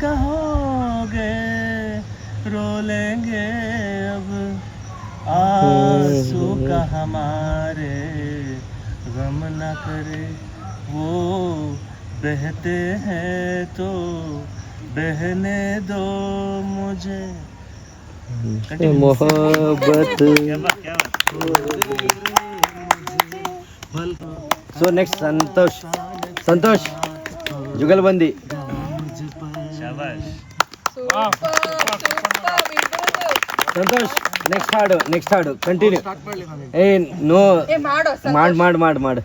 कहोगे रो लेंगे अब। आँसू का हमारे गम न करे वो बहते हैं तो बहने दो मुझे। मोहब्बत। सो नेक्स्ट संतोष संतोष जुगलबंदी। ಸಂತೋಷ್ ನೆಕ್ಸ್ಟ್ ಹಾಡು ನೆಕ್ಸ್ಟ್ ಹಾಡು. ಕಂಟಿನ್ಯೂ ಏ ನೋ ಮಾಡ್ ಮಾಡ್ ಮಾಡ್ ಮಾಡ್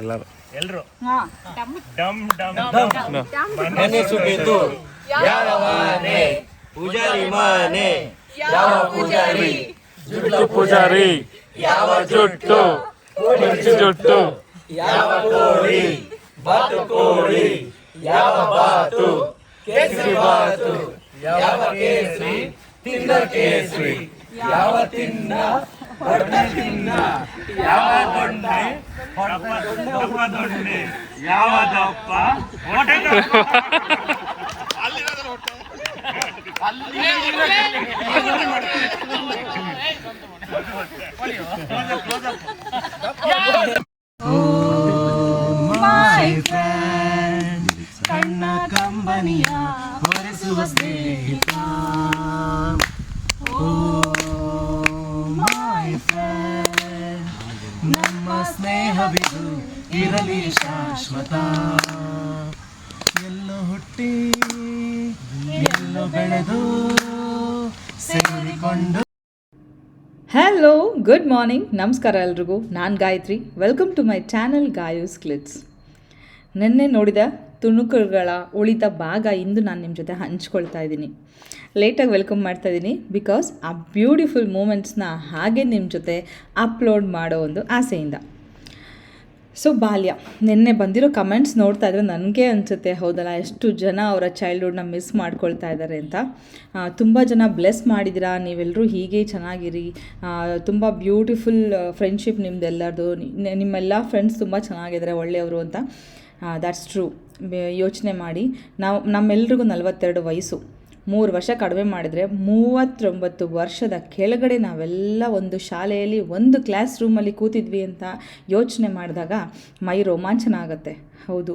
ಎಲ್ಲರೂ. ಎಲ್ಲರೂ ಡಮ್ ಡಮ್ ಮನೆ ಸುಟ್ಟಿತು ಯಾವ ಮನೆ ಪೂಜಾರಿ ಮನೆ ಯಾವ ಪೂಜಾರಿ? ಜುಟ್ಟು ಪೂಜಾರಿ. ಯಾವ ಜುಟ್ಟು? ಜುಟ್ಟು ಯಾವ ಕೋಳಿ ಬಾತು ಕೋಳಿ ಯಾವ ಬಾತು ಕೇಸರಿ ಬಾತು ಯಾವ ಕೇಸರಿ ತಿನ್ನ ಕೇಸರಿ ಯಾವ ತಿನ್ನ ಹೊಡೆದ ತಿನ್ನ ಯಾವ ದೊಣ್ಣೆ ದಪ್ಪ ದೊಣ್ಣೆ ಯಾವ ದಪ್ಪ ಹೊಟ್ಟೆ ಕಣ್ಣ ಕಂಬನಿಯ ಹೊರಸುವ ಸ್ನೇಹಿತ ಓ ಮೈ ಫ್ರೆಂಡ್ ನಮ್ಮ ಸ್ನೇಹವಿದು ಇರಲಿ ಶಾಶ್ವತ ಎಲ್ಲೋ ಹುಟ್ಟಿ ಎಲ್ಲೋ ಬೆಳೆದು ಸೇರಿಕೊಂಡು ಹಲೋ ಗುಡ್ ಮಾರ್ನಿಂಗ್ ನಮಸ್ಕಾರ ಎಲ್ರಿಗೂ. ನಾನು Gayathri. Welcome to my channel Gayu's clips ನಿನ್ನೆ ನೋಡಿದ ತುಣುಕುಗಳ ಉಳಿದ ಭಾಗ ಇಂದು ನಾನು ನಿಮ್ಮ ಜೊತೆ ಹಂಚ್ಕೊಳ್ತಾ ಇದ್ದೀನಿ. ಲೇಟಾಗಿ ವೆಲ್ಕಮ್ ಮಾಡ್ತಾ ಇದ್ದೀನಿ ಬಿಕಾಸ್ ಆ ಬ್ಯೂಟಿಫುಲ್ ಮೂಮೆಂಟ್ಸ್ನ ಹಾಗೆ ನಿಮ್ಮ ಜೊತೆ ಅಪ್ಲೋಡ್ ಮಾಡೋ ಒಂದು ಆಸೆಯಿಂದ. ಸೊ ಬಾಲ್ಯ ನಿನ್ನೆ ಬಂದಿರೋ ಕಮೆಂಟ್ಸ್ ನೋಡ್ತಾ ಇದ್ರೆ ನನಗೆ ಅನಿಸುತ್ತೆ, ಹೌದಲ್ಲ, ಎಷ್ಟು ಜನ ಅವರ ಚೈಲ್ಡ್ಹುಡ್ನ ಮಿಸ್ ಮಾಡ್ಕೊಳ್ತಾ ಇದ್ದಾರೆ ಅಂತ. ತುಂಬ ಜನ ಬ್ಲೆಸ್ ಮಾಡಿದ್ದೀರಾ ನೀವೆಲ್ಲರೂ ಹೀಗೆ ಚೆನ್ನಾಗಿರಿ. ತುಂಬ ಬ್ಯೂಟಿಫುಲ್ ಫ್ರೆಂಡ್ಶಿಪ್ ನಿಮ್ಮದೆಲ್ಲರದು ನಿಮ್ಮೆಲ್ಲ ಫ್ರೆಂಡ್ಸ್ ತುಂಬ ಚೆನ್ನಾಗಿದ್ದಾರೆ ಒಳ್ಳೆಯವರು ಅಂತ. ದ್ಯಾಟ್ಸ್ ಟ್ರೂ ಯೋಚನೆ ಮಾಡಿ. ನಾವು, ನಮ್ಮೆಲ್ರಿಗೂ ನಲವತ್ತೆರಡು ವಯಸ್ಸು. ಮೂರು ವರ್ಷ ಕಡಿಮೆ ಮಾಡಿದರೆ ಮೂವತ್ತೊಂಬತ್ತು ವರ್ಷದ ಕೆಳಗಡೆ ನಾವೆಲ್ಲ ಒಂದು ಶಾಲೆಯಲ್ಲಿ ಒಂದು ಕ್ಲಾಸ್ ರೂಮಲ್ಲಿ ಕೂತಿದ್ವಿ ಅಂತ ಯೋಚನೆ ಮಾಡಿದಾಗ ಮೈ ರೋಮಾಂಚನ ಆಗುತ್ತೆ. ಹೌದು.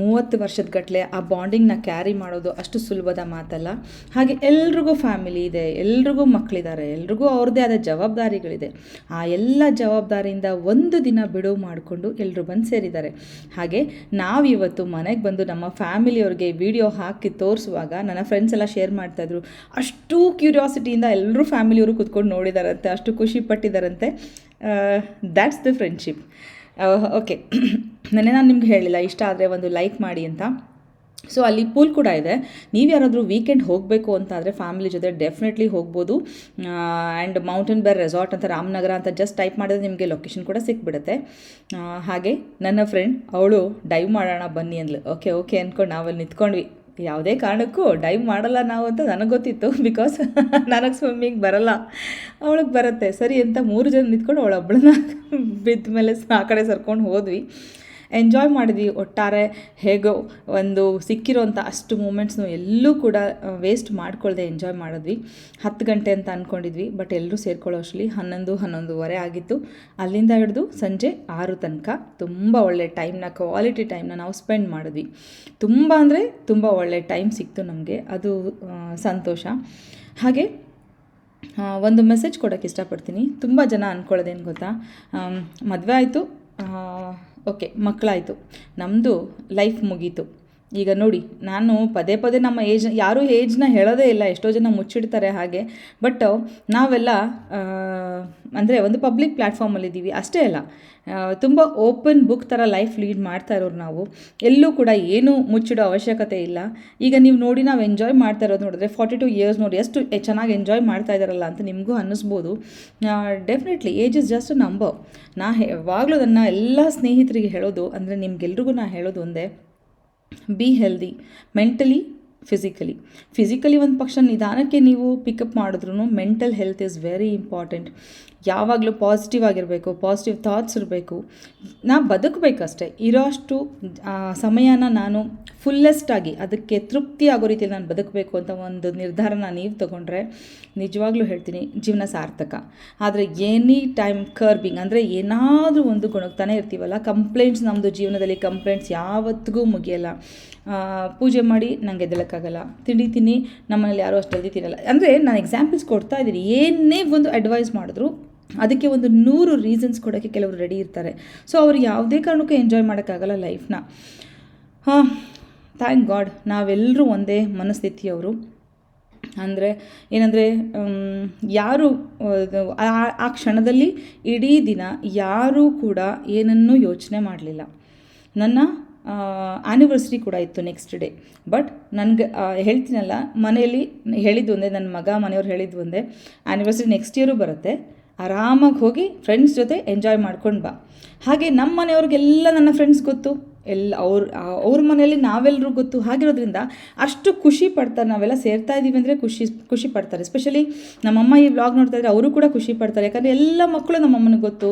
ಮೂವತ್ತು ವರ್ಷದ ಗಟ್ಟಲೆ ಆ ಬಾಂಡಿಂಗ್ನ ಕ್ಯಾರಿ ಮಾಡೋದು ಅಷ್ಟು ಸುಲಭದ ಮಾತಲ್ಲ. ಹಾಗೆ ಎಲ್ರಿಗೂ ಫ್ಯಾಮಿಲಿ ಇದೆ, ಎಲ್ರಿಗೂ ಮಕ್ಕಳಿದ್ದಾರೆ ಎಲ್ರಿಗೂ ಅವ್ರದ್ದೇ ಆದ ಜವಾಬ್ದಾರಿಗಳಿದೆ. ಆ ಎಲ್ಲ ಜವಾಬ್ದಾರಿಯಿಂದ ಒಂದು ದಿನ ಬಿಡುವು ಮಾಡಿಕೊಂಡು ಎಲ್ಲರೂ ಬಂದು ಸೇರಿದ್ದಾರೆ. ಹಾಗೆ ನಾವಿವತ್ತು ಮನೆಗೆ ಬಂದು ನಮ್ಮ ಫ್ಯಾಮಿಲಿಯವ್ರಿಗೆ ವಿಡಿಯೋ ಹಾಕಿ ತೋರಿಸುವಾಗ ನನ್ನ ಫ್ರೆಂಡ್ಸ್ ಎಲ್ಲ ಶೇರ್ ಮಾಡ್ತಾಯಿದ್ರು ಅಷ್ಟು ಕ್ಯೂರಿಯಾಸಿಟಿಯಿಂದ ಎಲ್ಲರೂ ಫ್ಯಾಮಿಲಿಯವರು ಕೂತ್ಕೊಂಡು ನೋಡಿದಾರಂತೆ, ಅಷ್ಟು ಖುಷಿ ಪಟ್ಟಿದ್ದಾರಂತೆ ದ್ಯಾಟ್ಸ್ ದ ಫ್ರೆಂಡ್ಶಿಪ್ ಓಕೆ. ನೆನ್ನೆ ನಾನು ನಿಮ್ಗೆ ಹೇಳಿಲ್ಲ, ಇಷ್ಟ ಆದರೆ ಒಂದು ಲೈಕ್ ಮಾಡಿ ಅಂತ. ಸೊ ಅಲ್ಲಿ ಪೂಲ್ ಕೂಡ ಇದೆ. ನೀವು ಯಾರಾದರೂ ವೀಕೆಂಡ್ ಹೋಗಬೇಕು ಅಂತಾದರೆ ಫ್ಯಾಮಿಲಿ ಜೊತೆ ಡೆಫಿನೆಟ್ಲಿ ಹೋಗ್ಬೋದು. ಆ್ಯಂಡ್ ಮೌಂಟೇನ್ ಬೇರ್ ರೆಸಾರ್ಟ್ ಅಂತ ರಾಮನಗರ ಅಂತ ಜಸ್ಟ್ ಟೈಪ್ ಮಾಡಿದ್ರೆ ನಿಮಗೆ ಲೊಕೇಶನ್ ಕೂಡ ಸಿಕ್ಬಿಡುತ್ತೆ. ಹಾಗೆ ನನ್ನ ಫ್ರೆಂಡ್ ಅವಳು ಡೈವ್ ಮಾಡೋಣ ಬನ್ನಿ ಅಂದ್ಲು. ಓಕೆ ಓಕೆ ಅಂದ್ಕೊಂಡು ನಾವಲ್ಲಿ ನಿಂತ್ಕೊಂಡ್ವಿ. ಯಾವುದೇ ಕಾರಣಕ್ಕೂ ಡೈವ್ ಮಾಡಲ್ಲ ನಾವು ಅಂತ ನನಗೆ ಗೊತ್ತಿತ್ತು ಬಿಕಾಸ್ ನನಗೆ ಸ್ವಿಮ್ಮಿಂಗ್ ಬರಲ್ಲ. ಅವಳಿಗೆ ಬರುತ್ತೆ. ಸರಿ ಅಂತ ಮೂರು ಜನ ನಿಂತ್ಕೊಂಡು ಅವಳೊಬ್ಬಳನ್ನ ಬಿದ್ದ ಮೇಲೆ ಆ ಕಡೆ ಸರ್ಕೊಂಡು ಹೋದ್ವಿ. ಎಂಜಾಯ್ ಮಾಡಿದ್ವಿ ಒಟ್ಟಾರೆ. ಹೇಗೋ ಒಂದು ಸಿಕ್ಕಿರೋಂಥ ಅಷ್ಟು ಮೂಮೆಂಟ್ಸ್ನು ಎಲ್ಲೂ ಕೂಡ ವೇಸ್ಟ್ ಮಾಡ್ಕೊಳ್ಳದೆ ಎಂಜಾಯ್ ಮಾಡಿದ್ವಿ. ಹತ್ತು ಗಂಟೆ ಅಂತ ಅಂದ್ಕೊಂಡಿದ್ವಿ ಬಟ್ ಎಲ್ಲರೂ ಸೇರ್ಕೊಳ್ಳೋ ಅಷ್ಟರಲ್ಲಿ ಹನ್ನೊಂದು, ಹನ್ನೊಂದುವರೆ ಆಗಿತ್ತು. ಅಲ್ಲಿಂದ ಹಿಡಿದು ಸಂಜೆ ಆರು ತನಕ ತುಂಬ ಒಳ್ಳೆ ಟೈಮ್ನ ಕ್ವಾಲಿಟಿ ಟೈಮ್ನ ನಾವು ಸ್ಪೆಂಡ್ ಮಾಡಿದ್ವಿ. ತುಂಬ ಅಂದರೆ ತುಂಬ ಒಳ್ಳೆ ಟೈಮ್ ಸಿಕ್ತು ನಮಗೆ. ಅದು ಸಂತೋಷ. ಹಾಗೆ ಒಂದು ಮೆಸೇಜ್ ಕೊಡೋಕ್ಕೆ ಇಷ್ಟಪಡ್ತೀನಿ. ತುಂಬ ಜನ ಅಂದ್ಕೊಳ್ಳೋದೇನು ಗೊತ್ತಾ? ಮದುವೆ ಆಯಿತು. ಓಕೆ ಮಕ್ಕಳಾಯಿತು. ನಮ್ಮದು ಲೈಫ್ ಮುಗೀತು. ಈಗ ನೋಡಿ, ನಾನು ಪದೇ ಪದೇ ನಮ್ಮ ಏಜ್, ಯಾರೂ ಏಜ್ನ ಹೇಳೋದೇ ಇಲ್ಲ, ಎಷ್ಟೋ ಜನ ಮುಚ್ಚಿಡ್ತಾರೆ ಹಾಗೆ. ಬಟ್ ನಾವೆಲ್ಲ ಅಂದರೆ ಒಂದು ಪಬ್ಲಿಕ್ ಪ್ಲ್ಯಾಟ್ಫಾರ್ಮಲ್ಲಿದ್ದೀವಿ ಅಷ್ಟೇ ಅಲ್ಲ ತುಂಬ ಓಪನ್ ಬುಕ್ ಥರ ಲೈಫ್ ಲೀಡ್ ಮಾಡ್ತಾ ಇರೋರು ನಾವು. ಎಲ್ಲೂ ಕೂಡ ಏನೂ ಮುಚ್ಚಿಡೋ ಅವಶ್ಯಕತೆ ಇಲ್ಲ. ಈಗ ನೀವು ನೋಡಿ, ನಾವು ಎಂಜಾಯ್ ಮಾಡ್ತಾ ಇರೋದು ನೋಡಿದ್ರೆ ಫಾರ್ಟಿ ಟು ಇಯರ್ಸ್ ನೋಡಿ, ಎಷ್ಟು ಚೆನ್ನಾಗಿ ಎಂಜಾಯ್ ಮಾಡ್ತಾ ಇದ್ದಾರಲ್ಲ ಅಂತ ನಿಮಗೂ ಅನ್ನಿಸ್ಬೋದು. Definitely age is just number ನಾ ಯಾವಾಗಲೂ ಅದನ್ನು ಎಲ್ಲ ಸ್ನೇಹಿತರಿಗೆ ಹೇಳೋದು, ಅಂದರೆ ನಿಮ್ಗೆಲ್ರಿಗೂ ನಾ ಹೇಳೋದು ಒಂದೇ be healthy mentally physically physically ಒಂದು ಪಕ್ಷ ನಿಧಾನಕ್ಕೆ ನೀವು ಪಿಕಪ್ ಮಾಡಿದ್ರು mental health is very important ಯಾವಾಗಲೂ ಪಾಸಿಟಿವ್ ಆಗಿರಬೇಕು ಪಾಸಿಟಿವ್ ಥಾಟ್ಸ್ ಇರಬೇಕು. ನಾ ಬದುಕಬೇಕಷ್ಟೇ. ಇರೋ ಅಷ್ಟು ಸಮಯನ ನಾನು ಫುಲ್ಲೆಸ್ಟಾಗಿ ಅದಕ್ಕೆ ತೃಪ್ತಿ ಆಗೋ ರೀತಿಯಲ್ಲಿ ನಾನು ಬದುಕಬೇಕು ಅಂತ ಒಂದು ನಿರ್ಧಾರನ ನೀವು ತಗೊಂಡ್ರೆ ನಿಜವಾಗ್ಲೂ ಹೇಳ್ತೀನಿ, ಜೀವನ ಸಾರ್ಥಕ. ಆದರೆ ಎನಿ ಟೈಮ್ ಕರ್ಬಿಂಗ್ ಅಂದರೆ ಏನಾದರೂ ಒಂದು ಗುಣಗ್ತಾನೆ ಇರ್ತೀವಲ್ಲ ಕಂಪ್ಲೇಂಟ್ಸ್ ನಮ್ಮದು ಜೀವನದಲ್ಲಿ ಕಂಪ್ಲೇಂಟ್ಸ್ ಯಾವತ್ತಿಗೂ ಮುಗಿಯಲ್ಲ. ಪೂಜೆ ಮಾಡಿ ನನಗೆ ಎದ್ದಳಕ್ಕಾಗಲ್ಲ. ತಿಂಡಿ ನಮ್ಮನೇಲಿ ಯಾರೂ ಅಷ್ಟು ಜಲ್ದಿ ತಿನ್ನಲ್ಲ. ಅಂದರೆ ನಾನು ಎಕ್ಸಾಂಪಲ್ಸ್ ಕೊಡ್ತಾ ಇದ್ದೀನಿ. ಏನೇ ಒಂದು ಅಡ್ವೈಸ್ ಮಾಡಿದ್ರು ಅದಕ್ಕೆ ಒಂದು ನೂರು ರೀಸನ್ಸ್ ಕೊಡೋಕ್ಕೆ ಕೆಲವರು ರೆಡಿ ಇರ್ತಾರೆ. ಸೊ ಅವ್ರು ಯಾವುದೇ ಕಾರಣಕ್ಕೂ ಎಂಜಾಯ್ ಮಾಡೋಕ್ಕಾಗಲ್ಲ ಲೈಫ್ನ ಹಾಂ ಥ್ಯಾಂಕ್ ಗಾಡ್ ನಾವೆಲ್ಲರೂ ಒಂದೇ ಮನಸ್ಥಿತಿಯವರು. ಅಂದರೆ ಏನಂದರೆ ಯಾರು ಆ ಕ್ಷಣದಲ್ಲಿ ಇಡೀ ದಿನ ಯಾರೂ ಕೂಡ ಏನನ್ನೂ ಯೋಚನೆ ಮಾಡಲಿಲ್ಲ. ನನ್ನ ಆ್ಯನಿವರ್ಸರಿ ಕೂಡ ಇತ್ತು ನೆಕ್ಸ್ಟ್ ಡೇ ಬಟ್ ನನಗೆ ಹೇಳ್ತೀನಲ್ಲ, ಮನೆಯಲ್ಲಿ ಹೇಳಿದ್ದು ಒಂದೇ ನನ್ನ ಮಗ ಮನೆಯವ್ರು ಹೇಳಿದ್ದು ಒಂದೇ ಆ್ಯನಿವರ್ಸರಿ ನೆಕ್ಸ್ಟ್ ಇಯರು ಬರುತ್ತೆ. ಆರಾಮಾಗಿ ಹೋಗಿ ಫ್ರೆಂಡ್ಸ್ ಜೊತೆ ಎಂಜಾಯ್ ಮಾಡ್ಕೊಂಡು ಬಾ. ಹಾಗೆ ನಮ್ಮ ಮನೆಯವ್ರಿಗೆಲ್ಲ ನನ್ನ ಫ್ರೆಂಡ್ಸ್ ಗೊತ್ತು. ಎಲ್ಲ ಅವ್ರ ಅವ್ರ ಮನೆಯಲ್ಲಿ ನಾವೆಲ್ಲರೂ ಗೊತ್ತು ಹಾಗಿರೋದ್ರಿಂದ ಅಷ್ಟು ಖುಷಿ ಪಡ್ತಾರೆ ನಾವೆಲ್ಲ ಸೇರ್ತಾ ಇದ್ದೀವಿ ಅಂದರೆ ಖುಷಿ ಖುಷಿ ಪಡ್ತಾರೆ. ಎಸ್ಪೆಷಲಿ ನಮ್ಮಮ್ಮ ಈ ವ್ಲಾಗ್ ನೋಡ್ತಾ ಇದ್ರೆ ಅವರು ಕೂಡ ಖುಷಿ ಪಡ್ತಾರೆ. ಯಾಕಂದರೆ ಎಲ್ಲ ಮಕ್ಕಳು ನಮ್ಮಮ್ಮನಿಗೆ ಗೊತ್ತು.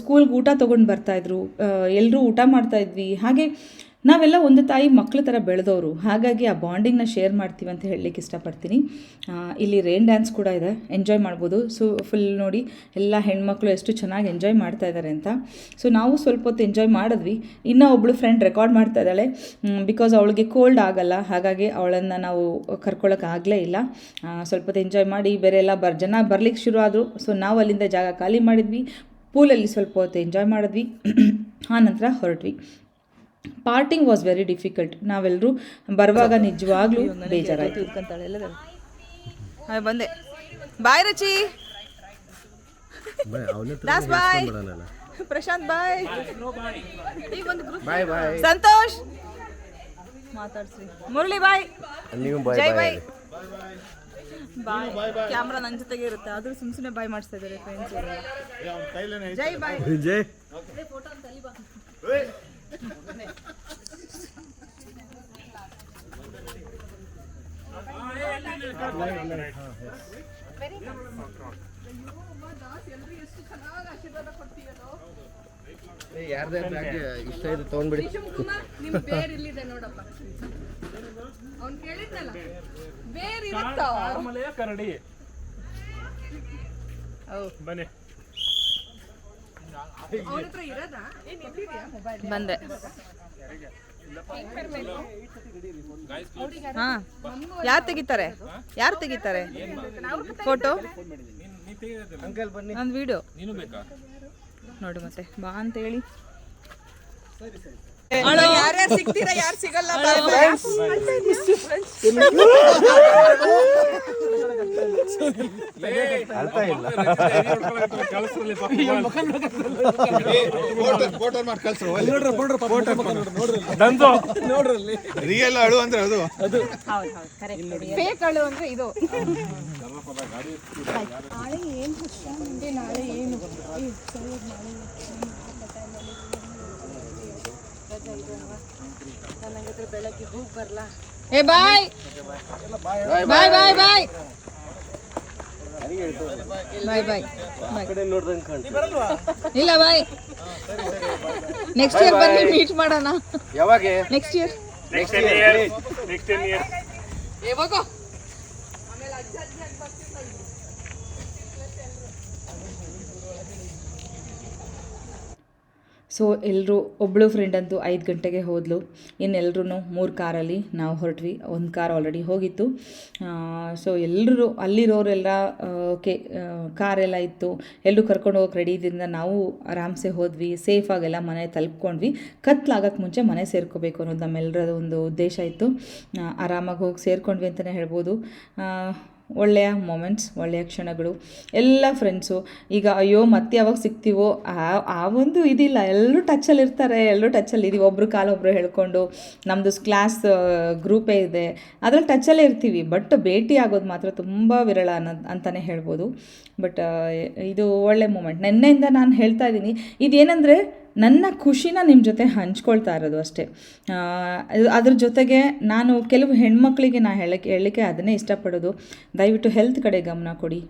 ಸ್ಕೂಲ್ಗೆ ಊಟ ತೊಗೊಂಡು ಬರ್ತಾಯಿದ್ರು ಎಲ್ಲರೂ ಊಟ ಮಾಡ್ತಾಯಿದ್ವಿ ಹಾಗೆ ನಾವೆಲ್ಲ ಒಂದು ತಾಯಿ ಮಕ್ಕಳ ಥರ ಬೆಳೆದವರು ಹಾಗಾಗಿ ಆ ಬಾಂಡಿಂಗ್ನ ಶೇರ್ ಮಾಡ್ತೀವಿ ಅಂತ ಹೇಳಲಿಕ್ಕೆ ಇಷ್ಟಪಡ್ತೀನಿ. ಇಲ್ಲಿ ರೈನ್ ಡ್ಯಾನ್ಸ್ ಕೂಡ ಇದೆ. ಎಂಜಾಯ್ ಮಾಡ್ಬೋದು. ಸೊ ಫುಲ್ ನೋಡಿ ಎಲ್ಲ ಹೆಣ್ಮಕ್ಳು ಎಷ್ಟು ಚೆನ್ನಾಗಿ ಎಂಜಾಯ್ ಮಾಡ್ತಾ ಇದ್ದಾರೆ ಅಂತ. ಸೊ ನಾವು ಸ್ವಲ್ಪ ಹೊತ್ತು ಎಂಜಾಯ್ ಮಾಡಿದ್ವಿ. ಇನ್ನೂ ಒಬ್ಬಳು ಫ್ರೆಂಡ್ ರೆಕಾರ್ಡ್ ಮಾಡ್ತಾ ಇದ್ದಾಳೆ. ಬಿಕಾಸ್ ಅವಳಿಗೆ ಕೋಲ್ಡ್ ಆಗಲ್ಲ. ಹಾಗಾಗಿ ಅವಳನ್ನು ನಾವು ಕರ್ಕೊಳ್ಳೋಕೆ ಆಗಲೇ ಇಲ್ಲ. ಸ್ವಲ್ಪ ಹೊತ್ತು ಎಂಜಾಯ್ ಮಾಡಿ ಬೇರೆ ಎಲ್ಲ ಬರ್, ಜನ ಬರ್ಲಿಕ್ಕೆ ಶುರು ಆದರು. ಸೊ ನಾವು ಅಲ್ಲಿಂದ ಜಾಗ ಖಾಲಿ ಮಾಡಿದ್ವಿ. ಪೂಲಲ್ಲಿ ಸ್ವಲ್ಪ ಹೊತ್ತು ಎಂಜಾಯ್ ಮಾಡಿದ್ವಿ. ಆ ನಂತರ ಹೊರಟ್ವಿ. ಪಾರ್ಟಿಂಗ್ ವಾಸ್ ವೆರಿ ಡಿಫಿಕಲ್ಟ್ ನಾವೆಲ್ಲರೂ ಬರುವಾಗ ನಿಜವಾಗ್ಲೂ ಬೇಜಾರಾಯಿತು. ಬಂದೆ. Bye Rachi. Das bye. Prashanth bye. ಈಗ ಒಂದು ಗ್ರೂಪ್ ಬಾಯ್ ಬಾಯ್. ಸಂತೋಷ್. ಮಾತಾಡ್ಸಿ. ಮುರಳಿ ಬಾಯ್. ನೀವು bye Jai bye. Bye. Bye. Camera ನನ್ನ ಜೊತೆಗೆ ಇರುತ್ತೆ. ಆದ್ರೂ ಸುಮ್ ಸುಮ್ಮನೆ ಬಾಯ್ ಮಾಡಿಸ್ತಾ ಇದ್ದಾರೆ ಫ್ರೆಂಡ್ಸ್ ಜೈ ಬಾಯ್. ಜೈ ಯಾರ್ದೇ ಇಷ್ಟ ಇದೆ ತೊಗೊಂಡ್ಬಿಡಿ. ಕರಡಿ. ಬನ್ನಿ. ಬಂದೆ. ಹಾ. ಯಾರು ತೆಗಿತಾರೆ? ಯಾರು ತೆಗಿತಾರೆ? ಫೋಟೋ? ಅಂಕಲ್ ಬನ್ನಿ. ಒಂದು ವಿಡಿಯೋ ನೀನು ಬೇಕಾ? ನೋಡಿ ಮತ್ತೆ ಬಾ ಅಂತ ಹೇಳಿ ಯಾರ್ಯಾರು ಸಿಗ್ತೀರಾ ಯಾರು ಸಿಗಲ್ಲ ರಿಯಲ್ ಅಳು ಅಂದ್ರೆ ಅದು ಬೇಕಳು ಅಂದ್ರೆ ಇದು ಏ ಬಾಯ್. Bye bye bye. Bye bye ಇಲ್ಲ ಬಾಯ್. ನೆಕ್ಸ್ಟ್ ಇಯರ್ ಬನ್ನಿ ಮೀಟ್ ಮಾಡೋಣ. ಯಾವಾಗ? Next year next year next year ಯಾವಾಗ ಸೊ ಎಲ್ಲರೂ ಒಬ್ಬಳು ಫ್ರೆಂಡ್ ಅಂತೂ ಐದು ಗಂಟೆಗೆ ಹೋದಲು. ಇನ್ನೆಲ್ಲರೂ ಮೂರು ಕಾರಲ್ಲಿ ನಾವು ಹೊರಟ್ವಿ. ಒಂದು ಕಾರ್ ಆಲ್ರೆಡಿ ಹೋಗಿತ್ತು. ಸೊ ಎಲ್ಲರೂ ಅಲ್ಲಿರೋರೆಲ್ಲ ಓಕೆ ಕಾರೆಲ್ಲ ಇತ್ತು. ಎಲ್ಲರೂ ಕರ್ಕೊಂಡು ಹೋಗೋಕೆ ರೆಡಿ ಇದ್ದರಿಂದ ನಾವು ಆರಾಮ್ಸೆ ಹೋದ್ವಿ. ಸೇಫಾಗೆಲ್ಲ ಮನೆ ತಲುಪ್ಕೊಂಡ್ವಿ. ಕತ್ಲಾಗಕ್ಕೆ ಮುಂಚೆ ಮನೆ ಸೇರ್ಕೋಬೇಕು ಅನ್ನೋದು ನಮ್ಮೆಲ್ಲರದ ಒಂದು ಉದ್ದೇಶ ಇತ್ತು. ಆರಾಮಾಗಿ ಹೋಗಿ ಸೇರ್ಕೊಂಡ್ವಿ ಅಂತಲೇ ಹೇಳ್ಬೋದು. ಒಳ್ಳೆಯ ಮೊಮೆಂಟ್ಸ್ ಒಳ್ಳೆಯ ಕ್ಷಣಗಳು, ಎಲ್ಲ ಫ್ರೆಂಡ್ಸು ಈಗ ಅಯ್ಯೋ, ಮತ್ತೆ ಯಾವಾಗ ಸಿಗ್ತೀವೋ, ಆ ಆ ಒಂದು ಇದಿಲ್ಲ. ಎಲ್ಲರೂ ಟಚಲ್ಲಿ ಇರ್ತಾರೆ, ಎಲ್ಲರೂ ಟಚಲ್ಲಿ ಇದೀವಿ. ಒಬ್ರು ಕಾಲೊಬ್ಬರು ಹೇಳ್ಕೊಂಡು ನಮ್ಮದು ಕ್ಲಾಸ್ ಗ್ರೂಪೇ ಇದೆ. ಅದ್ರಲ್ಲಿ ಟಚಲ್ಲೇ ಇರ್ತೀವಿ. ಬಟ್ ಭೇಟಿ ಆಗೋದು ಮಾತ್ರ ತುಂಬ ವಿರಳ ಅನ್ನೋದು ಅಂತಲೇ ಹೇಳ್ಬೋದು. ಬಟ್ ಇದು ಒಳ್ಳೆ ಮೂಮೆಂಟ್ ನಿನ್ನೆಯಿಂದ ನಾನು ಹೇಳ್ತಾ ಇದ್ದೀನಿ. ಇದೇನೆಂದರೆ ನನ್ನ ಖುಷಿನ ನಿಮ್ಮ ಜೊತೆ ಹಂಚ್ಕೊಳ್ತಾ ಇರೋದು ಅಷ್ಟೇ. ಅದ್ರ ಜೊತೆಗೆ ನಾನು ಕೆಲವು ಹೆಣ್ಮಕ್ಳಿಗೆ ನಾ ಹೇಳಕ್ಕೆ ಹೇಳಲಿಕ್ಕೆ ಅದನ್ನೇ ಇಷ್ಟಪಡೋದು. ದಯವಿಟ್ಟು ಹೆಲ್ತ್ ಕಡೆ ಗಮನ ಕೊಡಿ.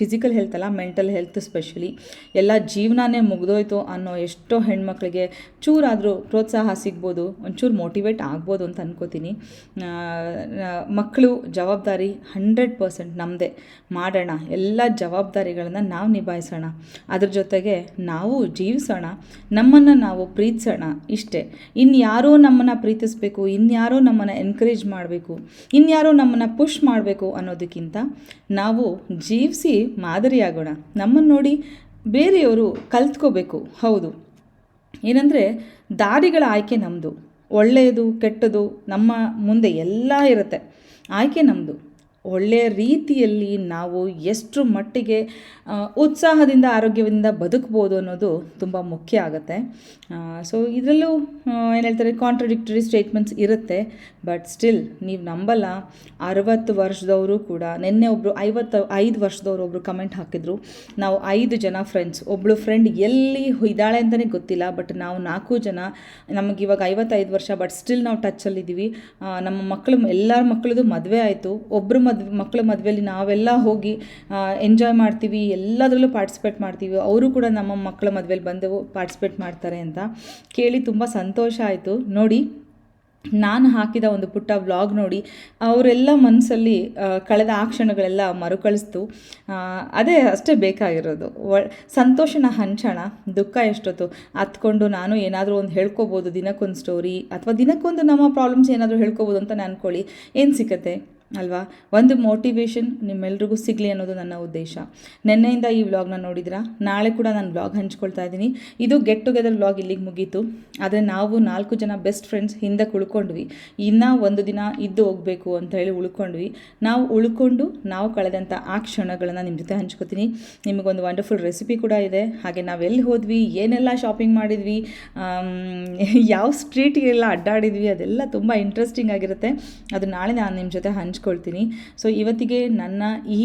ಫಿಸಿಕಲ್ ಹೆಲ್ತ್ ಅಲ್ಲ ಮೆಂಟಲ್ ಹೆಲ್ತ್ ಸ್ಪೆಷಲಿ ಎಲ್ಲ ಜೀವನನೇ ಮುಗ್ದೋಯ್ತು ಅನ್ನೋ ಎಷ್ಟೋ ಹೆಣ್ಮಕ್ಳಿಗೆ ಚೂರಾದರೂ ಪ್ರೋತ್ಸಾಹ ಸಿಗ್ಬೋದು, ಒಂಚೂರು ಮೋಟಿವೇಟ್ ಆಗ್ಬೋದು ಅಂತ ಅನ್ಕೋತೀನಿ. ಮಕ್ಕಳು ಜವಾಬ್ದಾರಿ ಹಂಡ್ರೆಡ್ ಪರ್ಸೆಂಟ್ ನಮ್ಮದೇ ಮಾಡೋಣ, ಎಲ್ಲ ಜವಾಬ್ದಾರಿಗಳನ್ನು ನಾವು ನಿಭಾಯಿಸೋಣ. ಅದ್ರ ಜೊತೆಗೆ ನಾವು ಜೀವಿಸೋಣ. ನಮ್ಮನ್ನು ನಾವು ಪ್ರೀತಿಸೋಣ ಇಷ್ಟೇ. ಇನ್ಯಾರೋ ನಮ್ಮನ್ನು ಪ್ರೀತಿಸಬೇಕು, ಇನ್ಯಾರೋ ನಮ್ಮನ್ನು ಎನ್ಕರೇಜ್ ಮಾಡಬೇಕು, ಇನ್ಯಾರೋ ನಮ್ಮನ್ನು ಪುಷ್ ಮಾಡಬೇಕು ಅನ್ನೋದಕ್ಕಿಂತ ನಾವು ಜೀವಿಸಿ ಮಾದರಿಯಾಗೋಣ. ನಮ್ಮನ್ನು ನೋಡಿ ಬೇರೆಯವರು ಕಲ್ತ್ಕೋಬೇಕು, ಹೌದು. ಏನಂದರೆ ದಾರಿಗಳ ಆಯ್ಕೆ ನಮ್ಮದು ಒಳ್ಳೆಯದು, ಕೆಟ್ಟದು ನಮ್ಮ ಮುಂದೆ ಎಲ್ಲ ಇರುತ್ತೆ. ಆಯ್ಕೆ ನಮ್ಮದು ಒಳ್ಳೆಯ ರೀತಿಯಲ್ಲಿ ನಾವು ಎಷ್ಟು ಮಟ್ಟಿಗೆ ಉತ್ಸಾಹದಿಂದ, ಆರೋಗ್ಯದಿಂದ ಬದುಕ್ಬೋದು ಅನ್ನೋದು ತುಂಬ ಮುಖ್ಯ ಆಗುತ್ತೆ. ಸೊ ಇದರಲ್ಲೂ ಏನು ಹೇಳ್ತಾರೆ ಕಾಂಟ್ರಡಿಕ್ಟರಿ ಸ್ಟೇಟ್ಮೆಂಟ್ಸ್ ಇರುತ್ತೆ. ಬಟ್ ಸ್ಟಿಲ್ ನೀವು ನಂಬಲ್ಲ. ಅರವತ್ತು ವರ್ಷದವರು ಕೂಡ, ನಿನ್ನೆ ಒಬ್ಬರು ಐವತ್ತು, ಐದು ವರ್ಷದವ್ರು ಒಬ್ಬರು ಕಮೆಂಟ್ ಹಾಕಿದ್ರು. ನಾವು ಐದು ಜನ ಫ್ರೆಂಡ್ಸ್ ಒಬ್ಬಳು ಫ್ರೆಂಡ್ ಎಲ್ಲಿ ಇದ್ದಾಳೆ ಅಂತಲೇ ಗೊತ್ತಿಲ್ಲ. ಬಟ್ ನಾವು ನಾಲ್ಕು ಜನ, ನಮಗೆ ಇವಾಗ ಐವತ್ತೈದು ವರ್ಷ ಬಟ್ ಸ್ಟಿಲ್ ನಾವು ಟಚ್ಚಲ್ಲಿದ್ದೀವಿ ನಮ್ಮ ಮಕ್ಕಳು, ಎಲ್ಲರ ಮಕ್ಕಳದು ಮದುವೆ ಆಯಿತು. ಒಬ್ಬರು ಮದ್ವೆ, ಮಕ್ಕಳ ಮದುವೆಯಲ್ಲಿ ನಾವೆಲ್ಲ ಹೋಗಿ ಎಂಜಾಯ್ ಮಾಡ್ತೀವಿ, ಎಲ್ಲದರಲ್ಲೂ ಪಾರ್ಟಿಸಿಪೇಟ್ ಮಾಡ್ತೀವಿ. ಅವರು ಕೂಡ ನಮ್ಮ ಮಕ್ಕಳ ಮದುವೆಯಲ್ಲಿ ಬಂದು ಪಾರ್ಟಿಸಿಪೇಟ್ ಮಾಡ್ತಾರೆ ಅಂತ ಕೇಳಿ ತುಂಬ ಸಂತೋಷ ಆಯಿತು. ನೋಡಿ, ನಾನು ಹಾಕಿದ ಒಂದು ಪುಟ್ಟ ವ್ಲಾಗ್ ನೋಡಿ, ಅವರೆಲ್ಲ ಮನಸ್ಸಲ್ಲಿ ಕಳೆದ ಆ ಕ್ಷಣಗಳೆಲ್ಲ ಮರುಕಳಿಸ್ತು. ಅದೇ ಅಷ್ಟೇ ಬೇಕಾಗಿರೋದು. ಸಂತೋಷನ ಹಂಚೋಣ, ದುಃಖ ಎಷ್ಟೊತ್ತು? ಹತ್ಕೊಂಡು ನಾನು ಏನಾದರೂ ಒಂದು ಹೇಳ್ಕೊಬೋದು, ದಿನಕ್ಕೊಂದು ಸ್ಟೋರಿ ಅಥವಾ ದಿನಕ್ಕೊಂದು ನಮ್ಮ ಪ್ರಾಬ್ಲಮ್ಸ್ ಏನಾದರೂ ಹೇಳ್ಕೊಬೋದು ಅಂತ ನಾನು ಅಂದ್ಕೊಳ್ಳಿ ಏನು ಸಿಕ್ಕತ್ತೆ ಅಲ್ವಾ? ಒಂದು ಮೋಟಿವೇಶನ್ ನಿಮ್ಮೆಲ್ರಿಗೂ ಸಿಗಲಿ ಅನ್ನೋದು ನನ್ನ ಉದ್ದೇಶ. ನಿನ್ನೆಯಿಂದ ಈ ವ್ಲಾಗ್ನ ನೋಡಿದ್ರಾ? ನಾಳೆ ಕೂಡ ನಾನು ವ್ಲಾಗ್ ಹಂಚ್ಕೊಳ್ತಾ ಇದ್ದೀನಿ. ಇದು ಗೆಟ್ ಟುಗೆದರ್ ವ್ಲಾಗ್ ಇಲ್ಲಿಗೆ ಮುಗೀತು. ಆದರೆ ನಾವು ನಾಲ್ಕು ಜನ ಬೆಸ್ಟ್ ಫ್ರೆಂಡ್ಸ್ ಹಿಂದೆ ಉಳ್ಕೊಂಡ್ವಿ ಇನ್ನೂ ಒಂದು ದಿನ ಇದ್ದು ಹೋಗಬೇಕು ಅಂತ ಹೇಳಿ ಉಳ್ಕೊಂಡ್ವಿ. ನಾವು ಉಳ್ಕೊಂಡು ನಾವು ಕಳೆದಂಥ ಆ ಕ್ಷಣಗಳನ್ನು ನಿಮ್ಮ ಜೊತೆ ಹಂಚ್ಕೋತೀನಿ. ನಿಮಗೊಂದು ವಂಡರ್ಫುಲ್ ರೆಸಿಪಿ ಕೂಡ ಇದೆ. ಹಾಗೆ ನಾವು ಎಲ್ಲಿ ಹೋದ್ವಿ, ಏನೆಲ್ಲ ಶಾಪಿಂಗ್ ಮಾಡಿದ್ವಿ ಯಾವ ಸ್ಟ್ರೀಟಿಗೆಲ್ಲ ಅಡ್ಡಾಡಿದ್ವಿ ಅದೆಲ್ಲ ತುಂಬ ಇಂಟ್ರೆಸ್ಟಿಂಗ್ ಆಗಿರುತ್ತೆ. ಅದು ನಾಳೆ ನಾನು ನಿಮ್ಮ ಜೊತೆ ಹಂಚ್ಕೊಳ್ತೀನಿ ಸೊ ಇವತ್ತಿಗೆ ನನ್ನ ಈ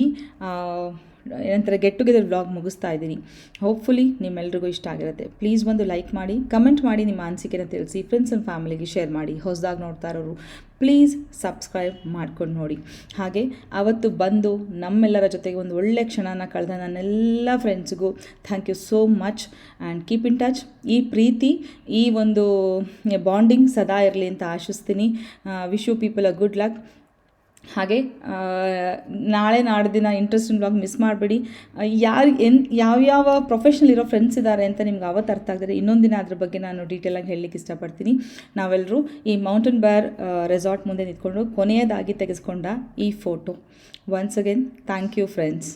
ಏನಂತಾರೆ ಗೆಟ್ ಟುಗೆದರ್ ವ್ಲಾಗ್ ಮುಗಿಸ್ತಾ ಇದ್ದೀನಿ. ಹೋಪ್ಫುಲಿ ನಿಮ್ಮೆಲ್ರಿಗೂ ಇಷ್ಟ ಆಗಿರುತ್ತೆ. ಪ್ಲೀಸ್ ಒಂದು ಲೈಕ್ ಮಾಡಿ ಕಮೆಂಟ್ ಮಾಡಿ ನಿಮ್ಮ ಅನಿಸಿಕೆನ ತಿಳಿಸಿ ಫ್ರೆಂಡ್ಸ್ ಆ್ಯಂಡ್ ಫ್ಯಾಮಿಲಿಗೆ ಶೇರ್ ಮಾಡಿ, ಹೊಸದಾಗಿ ನೋಡ್ತಾ ಇರೋರು. ಪ್ಲೀಸ್ ಸಬ್ಸ್ಕ್ರೈಬ್ ಮಾಡ್ಕೊಂಡು ನೋಡಿ. ಹಾಗೆ, ಅವತ್ತು ಬಂದು ನಮ್ಮೆಲ್ಲರ ಜೊತೆಗೆ ಒಂದು ಒಳ್ಳೆ ಕ್ಷಣನ ಕಳೆದ ನನ್ನೆಲ್ಲ ಫ್ರೆಂಡ್ಸ್ಗೂ thank you so much and keep in touch ಈ ಪ್ರೀತಿ, ಈ ಒಂದು ಬಾಂಡಿಂಗ್ ಸದಾ ಇರಲಿ ಅಂತ ಆಶಿಸ್ತೀನಿ. Wish you people a good luck ಹಾಗೆ ನಾಳೆ ನಾಡ್ದಿನ ಇಂಟ್ರೆಸ್ಟಿಂಗ್ ಬ್ಲಾಗ್ ಮಿಸ್ ಮಾಡಬೇಡಿ. ಯಾರು, ಎನ್ ಯಾವ್ಯಾವ ಪ್ರೊಫೆಷ್ನಲ್ ಇರೋ ಫ್ರೆಂಡ್ಸ್ ಇದ್ದಾರೆ ಅಂತ ನಿಮ್ಗೆ ಅವತ್ತು ಅರ್ಥ ಆಗಿದ್ರೆ ಇನ್ನೊಂದು ದಿನ ಅದ್ರ ಬಗ್ಗೆ ನಾನು ಡೀಟೇಲಾಗಿ ಹೇಳಲಿಕ್ಕೆ ಇಷ್ಟಪಡ್ತೀನಿ. ನಾವೆಲ್ಲರೂ ಈ ಮೌಂಟೇನ್ ಬ್ಯಾರ್ ರೆಸಾರ್ಟ್ ಮುಂದೆ ನಿಂತ್ಕೊಂಡು ಕೊನೆಯದಾಗಿ ತೆಗೆಸ್ಕೊಂಡ ಈ photo once again thank you friends